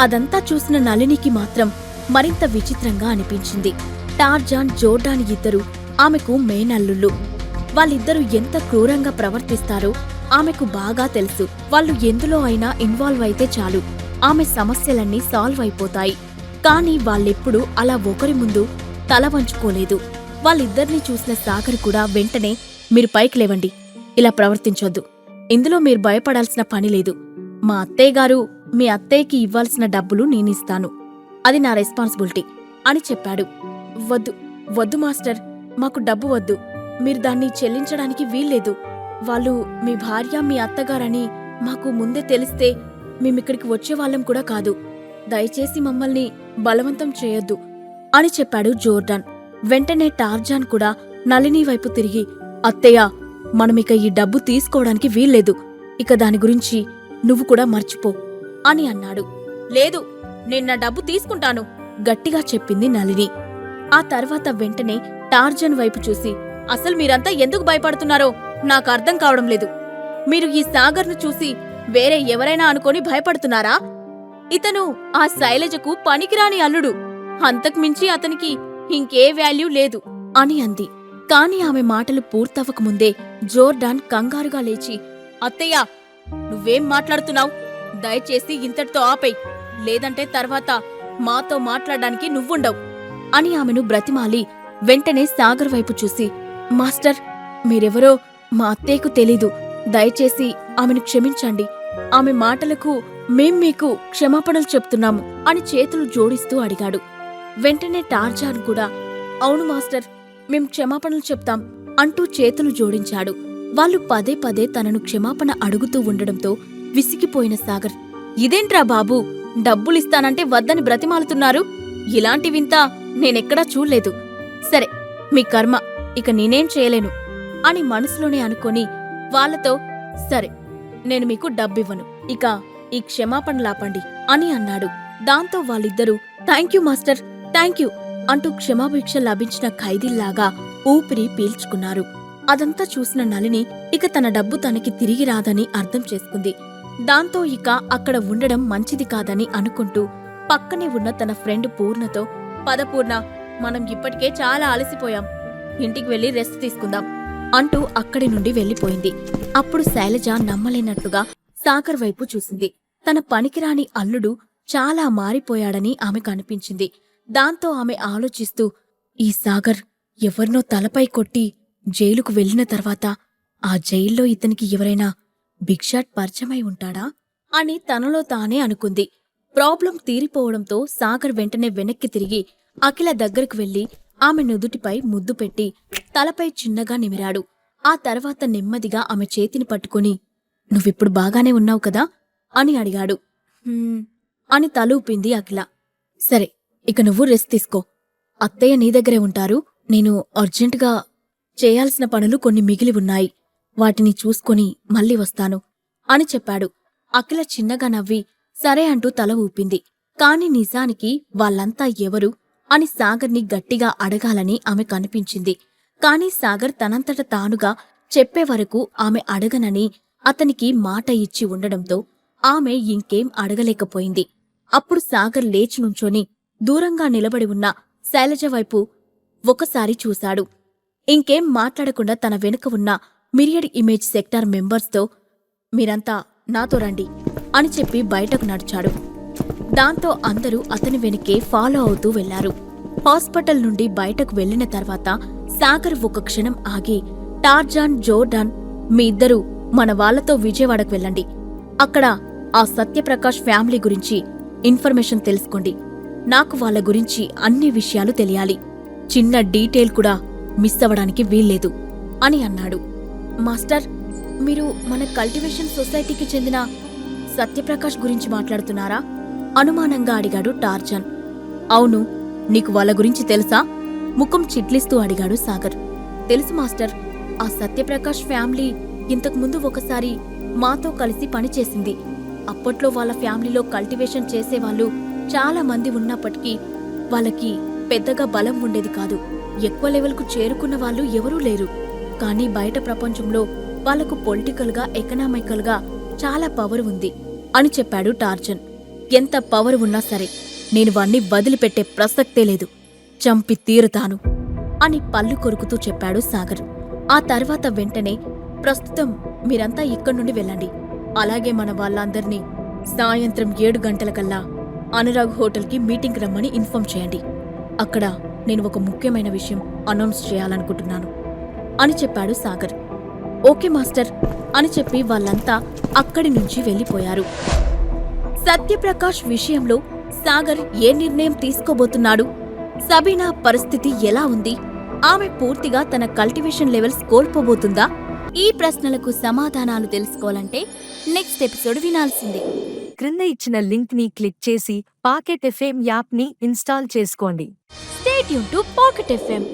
అదంతా చూసిన నళినికి మాత్రం మరింత విచిత్రంగా అనిపించింది. టార్జాన్ జోర్డాన్ ఇద్దరు ఆమెకు మేనల్లుళ్ళు. వాళ్ళిద్దరూ ఎంత క్రూరంగా ప్రవర్తిస్తారో ఆమెకు బాగా తెలుసు. వాళ్ళు ఎందులో అయినా ఇన్వాల్వ్ అయితే చాలు. ఆమె సమస్యలన్నీ సాల్వ్ అయిపోతాయి. కానీ వాళ్ళెప్పుడూ అలా ఒకరి ముందు తల వంచుకోలేదు. వాళ్ళిద్దరినీ చూసిన సాగర్ కూడా వెంటనే మీరు పైకి లేవండి. ఇలా ప్రవర్తించొద్దు. ఇందులో మీరు భయపడాల్సిన పని లేదు. మా అత్తయ్య గారు మీ అత్తయ్యకి ఇవ్వాల్సిన డబ్బులు నేనిస్తాను. అది నా రెస్పాన్సిబిలిటీ అని చెప్పాడు. వద్దు వద్దు మాస్టర్ మాకు డబ్బు వద్దు. మీరు దాన్ని చెల్లించడానికి వీల్లేదు. వాళ్ళు మీ భార్య మీ అత్తగారని మాకు ముందే తెలిస్తే మేమిక్కడికి వచ్చేవాళ్ళం కూడా కాదు. దయచేసి మమ్మల్ని బలవంతం చేయొద్దు అని చెప్పాడు జోర్డాన్. వెంటనే టార్జాన్ కూడా నళిని వైపు తిరిగి అత్తయ్య మనమిక ఈ డబ్బు తీసుకోవడానికి వీల్లేదు. ఇక దాని గురించి నువ్వు కూడా మర్చిపో. అని అన్నాడు. లేదు నిన్న డబ్బు తీసుకుంటాను గట్టిగా చెప్పింది నళిని. ఆ తర్వాత వెంటనే టార్జన్ వైపు చూసి అసలు మీరంతా ఎందుకు భయపడుతున్నారో నాకు అర్థం కావడం లేదు. మీరు ఈ సాగర్ను చూసి వేరే ఎవరైనా అనుకొని భయపడుతున్నారా? ఇతను ఆ శైలజకు పనికిరాని అల్లుడు. అంతకుమించి అతనికి ఇంకే వాల్యూ లేదు అని అంది. కాని ఆమె మాటలు పూర్తవకముందే జోర్డాన్ కంగారుగా లేచి అత్తయ్య నువ్వేం మాట్లాడుతున్నావు? దయచేసి ఇంతటితో ఆపై లేదంటే తర్వాత మాతో మాట్లాడడానికి నువ్వుండవు. అని ఆమెను బ్రతిమాలి వెంటనే సాగర్ వైపు చూసి మాస్టర్ మీరెవరో మా అత్తయ్యకు తెలీదు. దయచేసి ఆమెను క్షమించండి. ఆమె మాటలకు మేం మీకు క్షమాపణలు చెప్తున్నాము అని చేతులు జోడిస్తూ అడిగాడు. వెంటనే టార్జాన్ కూడా అవును మాస్టర్ మేం క్షమాపణలు చెప్తాం అంటూ చేతులు జోడించాడు. వాళ్ళు పదే పదే తనను క్షమాపణ అడుగుతూ ఉండడంతో విసిగిపోయిన సాగర్. ఇదేంట్రా బాబూ? డబ్బులిస్తానంటే వద్దని బ్రతిమాలుతున్నారు? ఇలాంటి వింత నేనెక్కడా చూడలేదు. సరే మీ కర్మ ఇక నేనేం చేయలేను అని మనసులోనే అనుకొని వాళ్ళతో సరే నేను మీకు డబ్బివ్వను ఇక ఈ క్షమాపణలాపండి అని అన్నాడు. దాంతో వాళ్ళిద్దరూ థ్యాంక్యూ మాస్టర్ థ్యాంక్యూ అంటూ క్షమాభిక్ష లభించిన ఖైదీల్లాగా ఊపిరి పీల్చుకున్నారు. అదంతా చూసిన నలిని ఇక తన డబ్బు తనకి తిరిగి రాదని అర్థం చేసుకుంది. దాంతో ఇక అక్కడ ఉండడం మంచిది కాదని అనుకుంటూ పక్కనే ఉన్న తన ఫ్రెండ్ పూర్ణతో పదపూర్ణ మనం ఇప్పటికే చాలా అలసిపోయాం. ఇంటికి వెళ్ళి రెస్ట్ తీసుకుందాం అంటూ అక్కడి నుండి వెళ్ళిపోయింది అప్పుడు శైలజ నమ్మలేనట్టుగా సాగర్ వైపు చూసింది. తన పనికిరాని అల్లుడు చాలా మారిపోయాడని ఆమెకు అనిపించింది. దాంతో ఆమె ఆలోచిస్తూ ఈ సాగర్ ఎవరినో తలపై కొట్టి జైలుకు వెళ్ళిన తర్వాత ఆ జైల్లో ఇతనికి ఎవరైనా బిగ్ షాట్ పరిచయమై ఉంటాడా? అని తనలో తానే అనుకుంది. ప్రాబ్లం తీరిపోవడంతో సాగర్ వెంటనే వెనక్కి తిరిగి అఖిల దగ్గరకు వెళ్ళి ఆమె నుదుటిపై ముద్దు పెట్టి తలపై చిన్నగా నిమిరాడు. ఆ తర్వాత నెమ్మదిగా ఆమె చేతిని పట్టుకుని నువ్విప్పుడు బాగానే ఉన్నావు కదా? అని అడిగాడు. అని తలూపింది అఖిల. సరే ఇక నువ్వు రెస్ట్ తీసుకో. అత్తయ్య నీ దగ్గరే ఉంటారు. నేను అర్జెంటుగా చేయాల్సిన పనులు కొన్ని మిగిలి ఉన్నాయి. వాటిని చూసుకొని మళ్ళీ వస్తాను అని చెప్పాడు. అఖిల చిన్నగా నవ్వి సరే అంటూ తల ఊపింది. కాని నిజానికి వాళ్ళంతా ఎవరు అని సాగర్ని గట్టిగా అడగాలని ఆమె కనిపించింది. కాని సాగర్ తనంతట తానుగా చెప్పే వరకు ఆమె అడగనని అతనికి మాట ఇచ్చి ఉండడంతో ఆమె ఇంకేం అడగలేకపోయింది. అప్పుడు సాగర్ లేచి నుంచొని దూరంగా నిలబడి ఉన్న శైలజ వైపు ఒకసారి చూశాడు. ఇంకేం మాట్లాడకుండా తన వెనుక ఉన్న మిరియడ్ ఇమేజ్ సెక్టార్ మెంబర్స్తో మీరంతా నాతో రండి అని చెప్పి బయటకు నడిచాడు. దాంతో అందరూ అతని వెనుకే ఫాలో అవుతూ వెళ్ళారు. హాస్పిటల్ నుండి బయటకు వెళ్ళిన తర్వాత సాగర్ ఒక క్షణం ఆగి టార్జాన్ జోర్డాన్ మీ ఇద్దరూ మన వాళ్ళతో విజయవాడకు వెళ్ళండి. అక్కడ ఆ సత్యప్రకాష్ ఫ్యామిలీ గురించి ఇన్ఫర్మేషన్ తెలుసుకోండి. నాకు వాళ్ళ గురించి అన్ని విషయాలు తెలియాలి. చిన్న డీటెయిల్ కూడా మిస్ అవ్వడానికి వీల్లేదు అని అన్నాడు. మాస్టర్ మీరు మన కల్టివేషన్ సొసైటీకి చెందిన సత్యప్రకాష్ గురించి మాట్లాడుతున్నారా? అనుమానంగా అడిగాడు టార్జన్. అవును నీకు వాళ్ళ గురించి తెలుసా? ముఖం చిట్లిస్తూ అడిగాడు సాగర్. తెలుసు మాస్టర్ ఆ సత్యప్రకాష్ ఫ్యామిలీ ఇంతకుముందు ఒకసారి మాతో కలిసి పనిచేసింది. అప్పట్లో వాళ్ళ ఫ్యామిలీలో కల్టివేషన్ చేసేవాళ్ళు చాలా మంది ఉన్నప్పటికీ వాళ్ళకి పెద్దగా బలం ఉండేది కాదు. ఎక్కువ లెవెల్కు చేరుకున్న వాళ్ళు ఎవరూ లేరు. కానీ బయట ప్రపంచంలో వాళ్ళకు పొలిటికల్గా ఎకనామికల్గా చాలా పవర్ ఉంది అని చెప్పాడు టార్జన్. ఎంత పవర్ ఉన్నా సరే నేను వాణ్ణి వదిలిపెట్టే ప్రసక్తే లేదు. చంపి తీరుతాను అని పళ్ళు కొరుకుతూ చెప్పాడు సాగర్. ఆ తర్వాత వెంటనే ప్రస్తుతం మీరంతా ఇక్కడి నుండి వెళ్ళండి. అలాగే మన వాళ్ళందర్నీ సాయంత్రం ఏడు గంటలకల్లా అనురాగ్ హోటల్కి మీటింగ్ రమ్మని ఇన్ఫార్మ్ చేయండి. అక్కడ నేను ఒక ముఖ్యమైన విషయం అనౌన్స్ చేయాలనుకుంటున్నాను. అని చెప్పాడు సాగర్. ఓకే మాస్టర్ అని చెప్పి వాళ్ళంతా అక్కడి నుంచి వెళ్ళిపోయారు. సత్యప్రకాష్ విషయంలో సాగర్ ఏ నిర్ణయం తీసుకోబోతున్నాడు? సబీనా పరిస్థితి ఎలా ఉంది? ఆమె పూర్తిగా తన కల్టివేషన్ లెవెల్స్ కోల్పోబోతుందా? ఈ ప్రశ్నలకు సమాధానాలు తెలుసుకోవాలంటే నెక్స్ట్ ఎపిసోడ్ వినాల్సిందే. క్రింద ఇచ్చిన లింక్ని క్లిక్ చేసి పాకెట్ ఎఫ్ఎం యాప్ని ఇన్స్టాల్ చేసుకోండి. స్టేట్ యూన్ టు పాకెట్ ఎఫ్ఎం